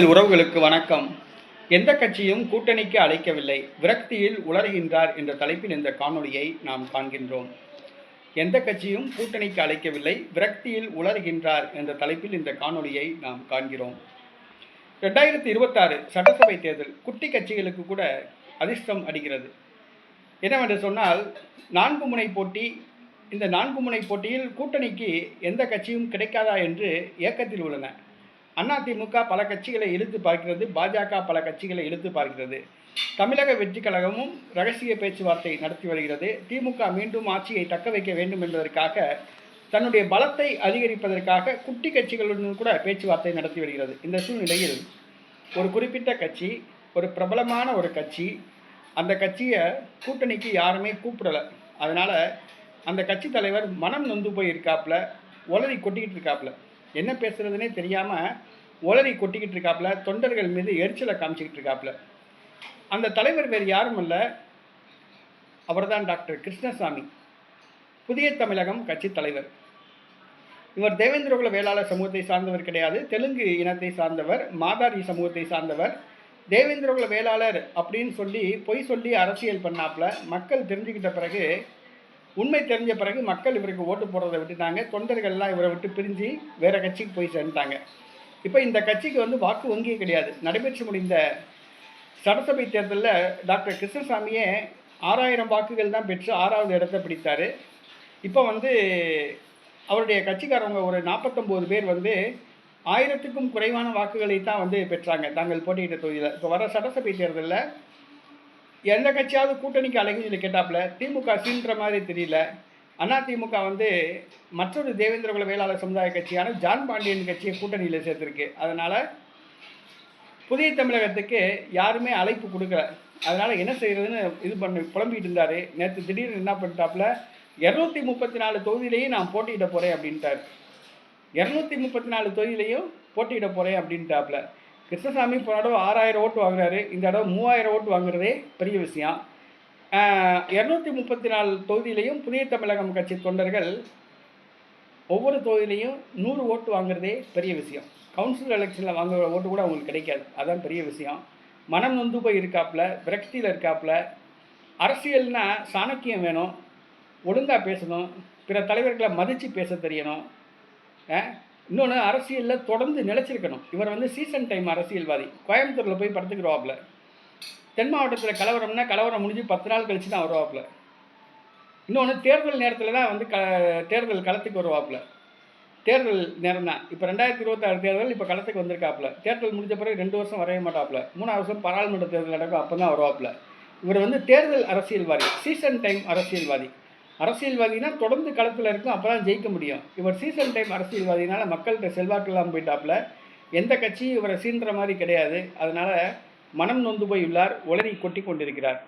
தமிழ் உறவுகளுக்கு வணக்கம். எந்த கட்சியும் கூட்டணிக்கு அழைக்கவில்லை. விரக்தியில் உளறுகின்றார் என்ற தலைப்பில் இந்த காணொளியை நாம் காண்கின்றோம். எந்த கட்சியும் கூட்டணிக்கு அழைக்கவில்லை. விரக்தியில் உளறுகின்றார் என்ற தலைப்பில் இந்த காணொளியை நாம் காண்கிறோம். ரெண்டாயிரத்தி இருபத்தாறு சட்டசபை தேர்தல் குட்டி கட்சிகளுக்கு கூட அதிர்ஷ்டம் அடிக்கிறது. என்னவென்று சொன்னால் நான்கு முனை போட்டி இந்த நான்கு முனை போட்டியில் கூட்டணிக்கு எந்த கட்சியும் கிடைக்காதா என்று ஏக்கத்தில் உள்ளன. அதிமுக பல கட்சிகளை இழுத்து பார்க்கிறது பாஜக பல கட்சிகளை இழுத்து பார்க்கிறது. தமிழக வெற்றி கழகமும் ரகசிய பேச்சுவார்த்தை நடத்தி வருகிறது. திமுக மீண்டும் ஆட்சியை தக்க வைக்க வேண்டும் என்பதற்காக தன்னுடைய பலத்தை அதிகரிப்பதற்காக குட்டி கட்சிகளுடன் கூட பேச்சுவார்த்தை நடத்தி வருகிறது. இந்த சூழ்நிலையில் ஒரு குறிப்பிட்ட கட்சி ஒரு பிரபலமான ஒரு கட்சி அந்த கட்சியை கூட்டணிக்கு யாருமே கூப்பிடலை. அதனால் அந்த கட்சி தலைவர் மனம் நொந்து போய் இருக்காப்புல கொட்டிக்கிட்டு இருக்காப்புல என்ன பேசுறதுனே தெரியாமல் உளறி கொட்டிக்கிட்டு இருக்காப்புல தொண்டர்கள் மீது எரிச்சலை காமிச்சிக்கிட்டு இருக்காப்புல அந்த தலைவர் வேறு யாரும் இல்லை. அவர்தான் டாக்டர் கிருஷ்ணசாமி புதிய தமிழகம் கட்சி தலைவர். இவர் தேவேந்திரகுல வேளாளர் சமூகத்தை சார்ந்தவர் கிடையாது. தெலுங்கு இனத்தை சார்ந்தவர் மாதாரி சமூகத்தை சார்ந்தவர். தேவேந்திரகுல வேளாளர் அப்படின்னு சொல்லி பொய் சொல்லி அரசியல் பண்ணாப்புல மக்கள் தெரிஞ்சுக்கிட்ட பிறகு உண்மை தெரிஞ்ச பிறகு மக்கள் இவருக்கு ஓட்டு போடுறதை விட்டுட்டாங்க. தொண்டர்கள்லாம் இவரை விட்டு பிரிஞ்சு வேற கட்சிக்கு போய் சேர்ந்துட்டாங்க. இப்போ இந்த கட்சிக்கு வந்து வாக்கு வங்கியே கிடையாது. நடைபெற்று முடிந்த சட்டசபை தேர்தலில் டாக்டர் கிருஷ்ணசாமியே ஆறாயிரம் வாக்குகள் தான் பெற்று ஆறாவது இடத்தை பிடித்தார். இப்போ வந்து அவருடைய கட்சிக்காரவங்க ஒரு நாற்பத்தொம்போது பேர் வந்து ஆயிரத்துக்கும் குறைவான வாக்குகளை தான் வந்து பெற்றாங்க. தாங்கள் போட்டியிட்ட தொகுதியில். இப்போ வர சட்டசபை தேர்தலில் எந்த கட்சியாவது கூட்டணிக்கு அழகு சொல்லி கேட்டாப்புல திமுக சீன்ற மாதிரி தெரியல. அண்ணா திமுக வந்து மற்றொரு தேவேந்திரகுல வேளாளர் சமுதாய கட்சியான ஜான் பாண்டியன் கட்சியை கூட்டணியில் சேர்த்துருக்கு. அதனால் புதிய தமிழகத்துக்கு யாருமே அழைப்பு கொடுக்கல. அதனால் என்ன செய்கிறதுன்னு இது பண்ணி புலம்பிகிட்டு இருந்தார். நேற்று திடீர்னு என்ன பண்ணிட்டாப்புல இரநூத்தி முப்பத்தி நாலு தொகுதியிலையும் நான் போட்டியிட போகிறேன் அப்படின்ட்டார். இரநூத்தி முப்பத்தி நாலு தொகுதியிலையும் போட்டியிட போகிறேன் அப்படின்ட்டாப்புல. கிருஷ்ணசாமி போன தடவை ஆறாயிரம் ஓட்டு வாங்குறாரு. இந்த தடவை மூவாயிரம் ஓட்டு வாங்குறதே பெரிய விஷயம். இரநூத்தி முப்பத்தி நாலு தொகுதியிலையும் புதிய தமிழகம் கட்சி தொண்டர்கள் ஒவ்வொரு தொகுதியிலையும் நூறு ஓட்டு வாங்குறதே பெரிய விஷயம். கவுன்சில் எலெக்ஷனில் வாங்குற ஓட்டு கூட அவங்களுக்கு கிடைக்காது. அதுதான் பெரிய விஷயம். மனம் நொந்து போய் இருக்காப்புல விரக்தியில் இருக்காப்புல. அரசியல்னால் சாணக்கியம் வேணும் ஒழுங்காக பேசணும் பிற தலைவர்களை மதித்து பேச தெரியணும். இன்னொன்று அரசியலில் தொடர்ந்து நிலச்சிருக்கணும். இவர் வந்து சீசன் டைம் அரசியல்வாதி. கோயம்புத்தூரில் போய் படுத்துக்கிறவாப்புல தென் மாவட்டத்தில் கலவரம்னா கலவரம் முடிஞ்சு பத்து நாள் கழிச்சு தான் வருவாப்புல இன்னொன்று தேர்தல் நேரத்தில் தான் வந்து க தேர்தல் களத்துக்கு வருவாப்புல தேர்தல் நேரம் தான். இப்போ ரெண்டாயிரத்தி இருபத்தாறு தேர்தல் இப்போ களத்துக்கு வந்திருக்காப்புல தேர்தல் முடிஞ்ச பிறகு ரெண்டு வருஷம் வரைய மாட்டாப்புல மூணாவது வருஷம் பாராளுமன்ற தேர்தல் நடக்கும் அப்போ தான் வருவாப்புல இவர் வந்து தேர்தல் அரசியல்வாதி. சீசன் டைம் அரசியல்வாதி. அரசியல்வாதினா தொடர்ந்து களத்தில் இருக்கும் அப்போ தான் ஜெயிக்க முடியும். இவர் சீசன் டைம் அரசியல்வாதினால மக்கள்கிட்ட செல்வாக்கெல்லாம் போயிட்டாப்புல எந்த கட்சியும் இவரை சீன்ற மாதிரி கிடையாது. அதனால் மனம் நொந்து போய் உள்ளார் உளறி கொட்டி கொண்டிருக்கிறார்.